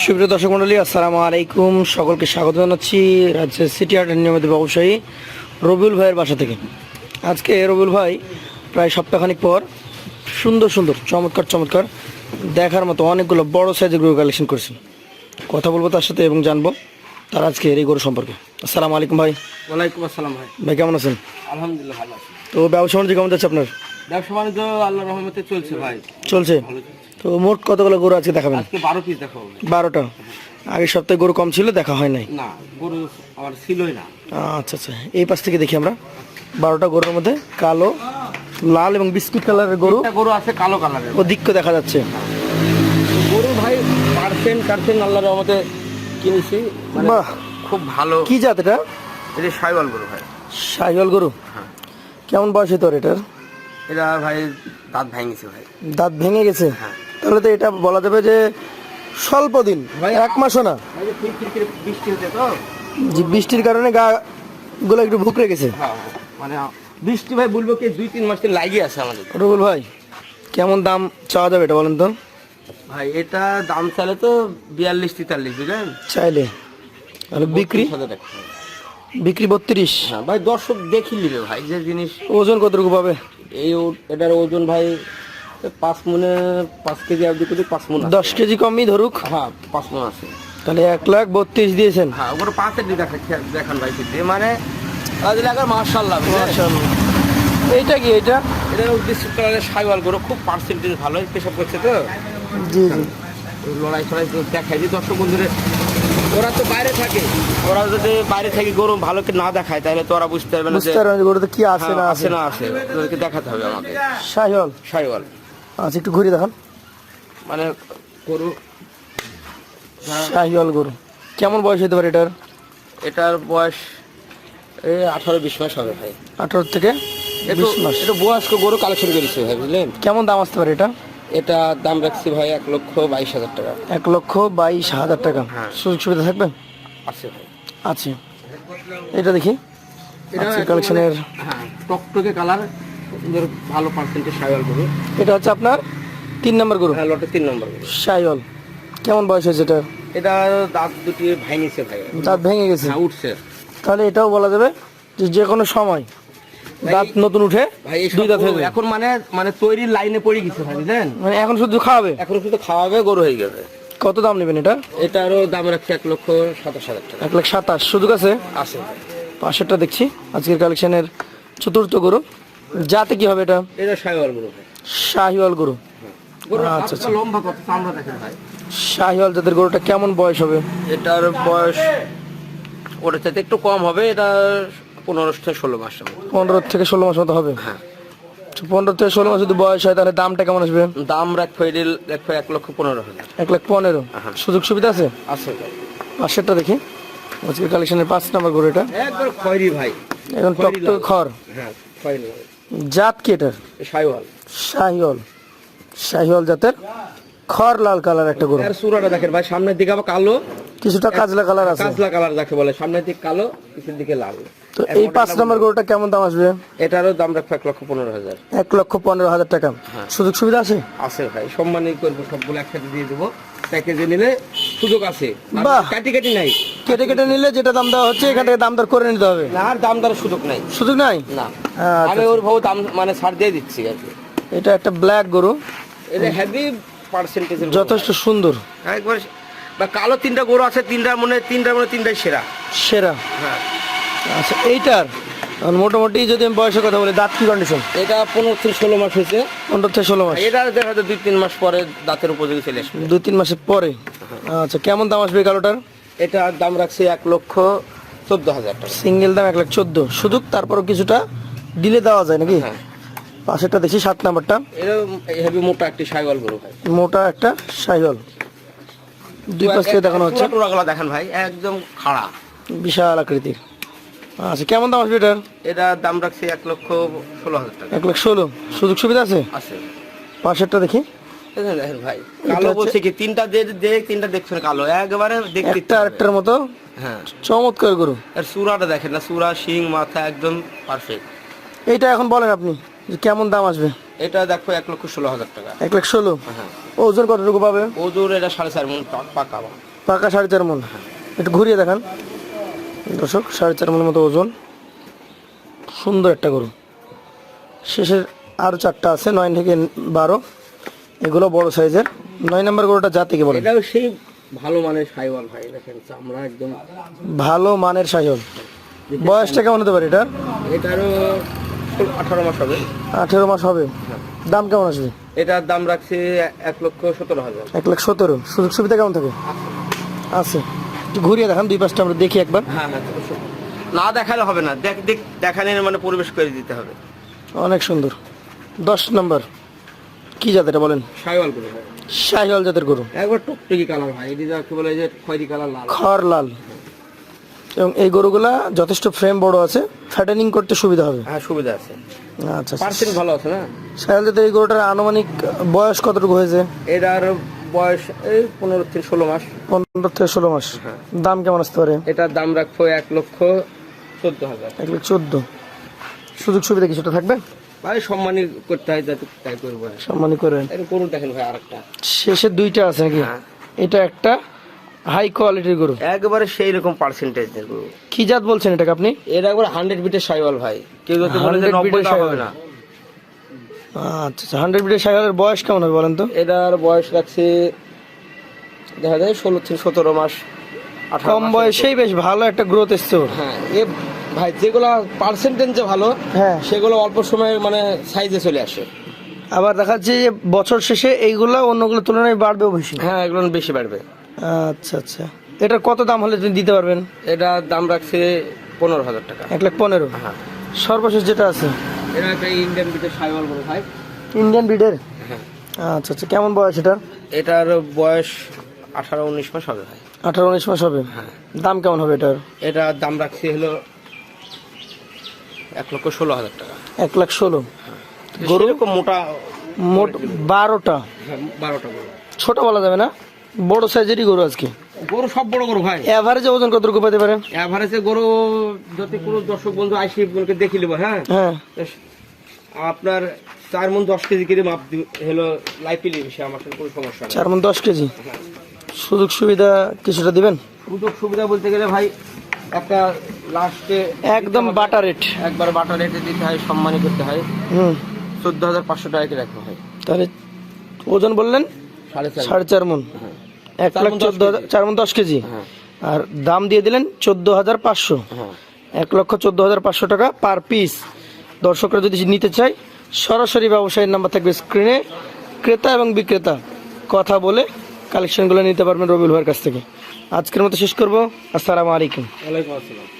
সুপ্রিয় দর্শক মন্ডলী আসসালামু আলাইকুম। সকলকে স্বাগত জানাচ্ছি রাজ্যের সিটি হার্টের নিয়মিত ব্যবসায়ী রবিউল ভাইয়ের বাসা থেকে। আজকে রবিউল ভাই প্রায় সপ্তাহখানিক পর সুন্দর সুন্দর চমৎকার চমৎকার দেখার মতো অনেকগুলো বড় সাইজের গরু কালেকশন করেছেন। কথা বলব তার সাথে এবং জানব তার আজকে এই গরু সম্পর্কে। আসসালামু আলাইকুম ভাই। ওয়ালাইকুম আসসালাম ভাই। ভাই কেমন আছেন? আলহামদুলিল্লাহ ভালো আছি। তো ব্যবসা বাণিজ্য কেমন যাচ্ছে আপনার? ব্যবসা বাণিজ্য আল্লাহ রহমতে চলছে ভাই। চলছে? ভালো চলছে। তো মোট কতগুলো গরু আজকে দেখাবেন? আজকে বারো পিস দেখাবো। বারোটা? আগের সপ্তাহে গরু কম ছিল দেখা হয় নাই? না গরু আমার ছিলই না। আচ্ছা আচ্ছা। এই পাশ থেকে দেখি আমরা। বারোটা গরুর মধ্যে কালো লাল এবং বিস্কুট কালারের গরু। একটা গরু আছে কালো কালারের। অধিক্য দেখা যাচ্ছে। গরু ভাই পার্সেন্ট পার্সেন্ট আল্লাহ রহমতে কিনেছি। মানে বাহ। খুব ভালো। কি জাত এটা? এটা সাইওয়াল গরু ভাই। শাহিওয়াল গরু? হ্যাঁ। কেমন বয়স তোর এটার? এটা ভাই দাঁত ভেঙেছে ভাই। দাঁত ভেঙে গেছে? হ্যাঁ। তাহলে তো এটা বলা যাবে যে স্বল্প দিন এক মাসও না। বৃষ্টি হচ্ছে তো। যে বৃষ্টির কারণে গা গুলো একটু ভুকরে গেছে। হ্যাঁ মানে বৃষ্টি ভাই বলব কি দুই তিন মাস থেকে লাগিয়ে আছে আমাদের। রুবুল ভাই কেমন দাম চাওয়া যাবে এটা বলেন তো? ভাই এটা দাম চালে তো বিয়াল্লিশ তেতাল্লিশ বুঝলেন? চাইলে। তাহলে বিক্রি। বিক্রি বত্রিশ। হ্যাঁ ভাই দর্শক দেখি নিবে ভাই যে জিনিস ওজন কতটুকু পাবে? এই এটার ওজন ভাই পাঁচ মনে পাঁচ কেজি আর দিকে পাঁচ মন দশ কেজি কমই ধরুক। হ্যাঁ পাঁচ মন আছে। তাহলে এক লাখ বত্রিশ দিয়েছেন। হ্যাঁ ওগুলো পাঁচের দিকে দেখান ভাই কিন্তু মানে মার্শাল্লাহ মাশাআল্লাহ। এইটা কি এটা এটার উদ্দেশ্য সাইওয়াল করে খুব পার্সেন্টেজ ভালো পেশাব করছে তো। জি জি। লড়াই ফড়াই দেখাই দিই দর্শক বন্ধুরে ওরা তো বাইরে থাকে। ওরা যদি বাইরে থেকে গরু ভালো না দেখায় তাহলে তো ওরা বুঝতে পারবে না বুঝতে পারবেন যে গরুতে কি আছে হ্যাঁ, না আছে আছে না আছে। ওদেরকে দেখাতে হবে আমাকে। শাহিওয়াল? আচ্ছা একটু ঘুরে দেখান। মানে গরু শাহিওয়াল গরু। কেমন বয়স হতে পারে এটার? এটার বয়স এই আঠারো বিশ মাস হবে ভাই। আঠারো থেকে একটু বিশ মাস। একটু বয়স্ক গরু কালেকশন করেছে ভাই বুঝলেন? কেমন দাম আসতে পারে এটা? এটা দাম রাখছি ভাই এক লক্ষ বাইশ হাজার টাকা। এক লক্ষ বাইশ হাজার টাকা। হ্যাঁ। সুযোগ সুবিধা থাকবে? আছে ভাই। আছে। এটা দেখি। এটা কালেকশনের হ্যাঁ টকটকে কালার ভালো পার্সেন্টেজ সাইওয়াল গরু। এটা হচ্ছে আপনার তিন নম্বর গরু? হ্যাঁ লটে তিন নম্বর গরু। শাহিওয়াল কেমন বয়স হয়েছে এটা? এটা দাঁত দুটি ভাঙিছে ভাই। দাঁত ভেঙে গেছে? হ্যাঁ উঠছে। তাহলে এটাও বলা যাবে যে যে কোনো সময় দাঁত নতুন উঠে দুই দাঁত হয়ে এখন মানে মানে তৈরির লাইনে পড়ে গেছে ভাই বুঝলেন? মানে এখন শুধু খাওয়াবে? এখন শুধু খাওয়াবে গরু হয়ে যাবে কত দাম নেবেন এটা? এটারও দাম রাখছি এক লক্ষ সাতাশ হাজার টাকা। এক লাখ সাতাশ। সুযোগ আছে? আছে। পাশেরটা দেখছি আজকের কালেকশনের চতুর্থ গরু। যাতে কি হবে এটা? এটা সাইওয়াল গরু শাহিওয়াল গরু। গরুর আচ্ছা, হাতটা লম্বা কত চামড়া দেখেন ভাই? শাহিওয়াল জাতের গরুটা কেমন বয়স হবে? এটার বয়স ওটার চাইতে একটু কম হবে এটা পনেরো থেকে ষোলো মাস পনেরো থেকে ষোলো মাস মতো হবে? হ্যাঁ। পনেরো থেকে ষোলো মাস যদি বয়স হয় তাহলে দামটা কেমন আসবে? দাম রাখব এটির রাখব এক লক্ষ পনেরো হাজার। এক লাখ পনেরো? হ্যাঁ। সুযোগ সুবিধা আছে? আছে পাশেরটা দেখি। আজকের কালেকশনের পাঁচ নাম্বার গরু এটা। একবার খয়রি ভাই। এখন টক টক খড়। হ্যাঁ জাত কি এটার? সাইওয়াল শাহিওয়াল। শাহিওয়াল জাতের খড় লাল কালার একটা গরু। এর সুরাটা দেখেন ভাই সামনের দিকে আবার কালো। কিছুটা কাজলা কালার আছে। কাঁচলা কালার যাকে বলে সামনের দিকে কালো পিছনের দিকে লাল। তো এই পাঁচ নম্বর গরুটা কেমন দাম আসবে? এটারও দাম রাখব এক লক্ষ পনেরো হাজার। এক লক্ষ পনেরো হাজার টাকা। হ্যাঁ। সুযোগ সুবিধা আছে? আছে ভাই সম্মানই করব সবগুলো একসাথে দিয়ে দেবো। প্যাকেজে নিলে সুযোগ আছে। কাটি কাটি নাই। কেটে কেটে নিলে যেটা দাম দেওয়া হচ্ছে এখান থেকে দাম দর করে নিতে হবে। না আর দাম দরের সুযোগ নাই। সুযোগ নাই? না। আচ্ছা, আমি ওর ভাবে দাম মানে ছাড় দিয়ে দিচ্ছি আর কি। এটা একটা ব্ল্যাক গরু। এটা হেভি পার্সেন্টেজ যথেষ্ট সুন্দর। একবার বা কালো তিনটা গরু আছে তিনটার মনে তিনটার মনে তিনটাই সেরা। সেরা? হ্যাঁ। আচ্ছা এইটার? মোটামুটি যদি আমি বয়সের কথা বলি দাঁত কি কন্ডিশন এটা পনেরো থেকে ষোলো মাস হয়েছে। পনেরো থেকে ষোলো মাস। এটা দেখা যায় দুই তিন মাস পরে দাঁতের উপযোগী চলে আসবে। দুই তিন মাসের পরে? আচ্ছা কেমন দাম আসবে কালোটার? এটার দাম রাখছি এক লক্ষ চোদ্দ হাজার টাকা। সিঙ্গেল দাম এক লাখ চোদ্দ। শুধু তারপরও কিছুটা দিলে দেওয়া যায় নাকি? হ্যাঁ। পাশেরটা দেখি সাত নাম্বারটা। এটা হেভি মোটা একটি সাইওয়াল গরু মোটা একটা সাইহল দুই পাশ থেকে দেখানো হচ্ছে। দেখেন ভাই একদম খাড়া। বিশাল আকৃতির। আচ্ছা কেমন দাম আসবে এটার? এটার দাম রাখছি এক লক্ষ ষোলো হাজার টাকা। এক লাখ ষোলো। সুযোগ সুবিধা আছে? আছে। পাশেরটা দেখি। ভাই কালো বলছে কি তিনটা দেখ দেখ তিনটা দেখছেন কালো একবারে দেখতে একটা আরেকটার মতো? হ্যাঁ। চমৎকার গরু। আর সুরাটা দেখেন না সুরা শিং মাথা একদম পারফেক্ট এইটা এখন বলেন আপনি যে কেমন দাম আসবে? এটা দেখো এক লক্ষ ষোলো হাজার টাকা। এক লাখ ষোলো? হ্যাঁ ওজন কতটুকু পাবে? ওজোর এটা সাড়ে চার মন পাকা। পাকা সাড়ে চার মন। একটু ঘুরিয়ে দেখান। দর্শক সাড়ে চার মনের মতো ওজন। সুন্দর একটা গরু। শেষের আরও চারটা আছে নয় থেকে বারো। এগুলো বড় সাইজের। নয় নম্বর গরুটা জাতিকে বলে এটাও সেই ভালো মানের সাইওয়াল ভাই দেখেন চামড়া একদম। ভালো মানের সাইহল বয়সটা কেমন হতে পারে এটার? এটারও আঠারো মাস হবে। আঠেরো মাস হবে। দাম কেমন আসবে? এটার দাম রাখছি এক লক্ষ সতেরো হাজার। এক লাখ সতেরো। সুযোগ সুবিধা কেমন থাকে? আছে। একটু ঘুরিয়ে দেখান দুই পাঁচটা আমরা দেখি একবার। হ্যাঁ হ্যাঁ না দেখালে হবে না। দেখ দেখ দেখানোর মানে পরিবেশ করে দিতে হবে। অনেক সুন্দর। দশ নম্বর। কি জাতের বলেন? করে ভাই শাহিওয়াল জাতের গরু। একবার টুকটুকি কালার ভাই এটি যাকে বলে যে খয়েরি কালার লাল। খড় লাল। এবং এই গরুগুলা যথেষ্ট ফ্রেম বড় আছে ফ্যাটেনিং করতে সুবিধা হবে। হ্যাঁ সুবিধা আছে। আচ্ছা পার্সেন্ট ভালো আছে না? জাতের এই গরুটার আনুমানিক বয়স কতটুকু হয়েছে? এটার বয়স এই পনেরো থেকে ষোলো মাস। পনেরো থেকে ষোলো মাস। হ্যাঁ। দাম কেমন আসতে পারে? এটার দাম রাখব এক লক্ষ চোদ্দ হাজার। এক লাখ চোদ্দ। সুযোগ সুবিধা কিছুটা থাকবে? ভাই সম্মানই করতে হয় যাতে তাই করব। সম্মানী করেন। এটা করুন দেখেন ভাই আরেকটা। শেষে দুইটা আছে নাকি? হ্যাঁ। এটা একটা হাই কোয়ালিটির গরু? একবারে সেই রকম পার্সেন্টেজ দেখব কি জাত বলছেন এটাকে আপনি? এটা একবার হান্ড্রেড বিটের সাইওয়াল ভাই। কেউ যদি বলে যে নব্বই হবে না। আচ্ছা হান্ড্রেড বিটের শাহিওয়ালের বয়স কেমন হবে বলেন তো? এটার বয়স রাখছে দেখা যায় ষোলো থেকে সতেরো মাস কম বয়সেই বেশ ভালো একটা গ্রোথ এসছে হ্যাঁ এ ভাই যেগুলো পার্সেন্টেজ যে ভালো হ্যাঁ। সেগুলো অল্প সময় মানে সাইজে চলে আসে। আবার দেখা যাচ্ছে যে বছর শেষে এইগুলো অন্যগুলোর তুলনায় বাড়বেও বেশি হ্যাঁ এগুলো বেশি বাড়বে। আচ্ছা আচ্ছা। এটার কত দাম হলে তুমি দিতে পারবেন? এটা দাম রাখছে পনেরো হাজার টাকা। এক লাখ পনেরো? হ্যাঁ। সর্বশেষ যেটা আছে? এটা একটা ইন্ডিয়ান বিটের সাইওয়াল বলে ভাই। ইন্ডিয়ান ব্রিডের হ্যাঁ। আচ্ছা আচ্ছা। কেমন বয়স এটার? এটার বয়স আঠারো উনিশ মাস হবে ভাই। আঠারো উনিশ মাস হবে? হ্যাঁ। দাম কেমন হবে এটার? এটা দাম রাখছি হলো এক লক্ষ ষোলো হাজার টাকা। এক লাখ ষোলো? গরু এরকম মোটা মোট বারোটা? হ্যাঁ, বারোটা ছোট বলা যাবে না? বড় সাইজেরই গরু আজকে। গরু সব বড় গরু ভাই। এভারেজে ওজন কতটুকু পেতে পারে এভারেজে গরু যদি কোনো দর্শক বন্ধু আইসি বলকে দেখি নেব হ্যাঁ? হ্যাঁ। আপনার চার মন দশ কেজি করে মাপ হলো লাইপিলি সে আমার কোনো সমস্যা নেই। চার মন দশ কেজি? সুযোগ সুবিধা কিছুটা দিবেন? সুযোগ সুবিধা বলতে গেলে ভাই একটা লাস্টে একদম বাটা রেট একবার বাটা রেটে দিতে হয় সম্মানই করতে হয়। হুম। চোদ্দ হাজার পাঁচশো টাকা রাখতে হয় তাহলে ওজন বললেন? সাড়ে চার সাড়ে চার মন। হ্যাঁ। এক লাখ চোদ্দ চার মন দশ কেজি। হ্যাঁ। আর দাম দিয়ে দিলেন চোদ্দ হাজার পাঁচশো। হ্যাঁ। এক লক্ষ চোদ্দ হাজার পাঁচশো টাকা পার পিস। দর্শকরা যদি নিতে চায় সরাসরি ব্যবসায়ীর নাম্বার থাকবে স্ক্রিনে। ক্রেতা এবং বিক্রেতা কথা বলে কালেকশনগুলো নিতে পারবেন রবিউল ভাইয়ের কাছ থেকে। আজকের মতো শেষ করব। আসসালামু আলাইকুম। ওয়ালাইকুম আসসালাম।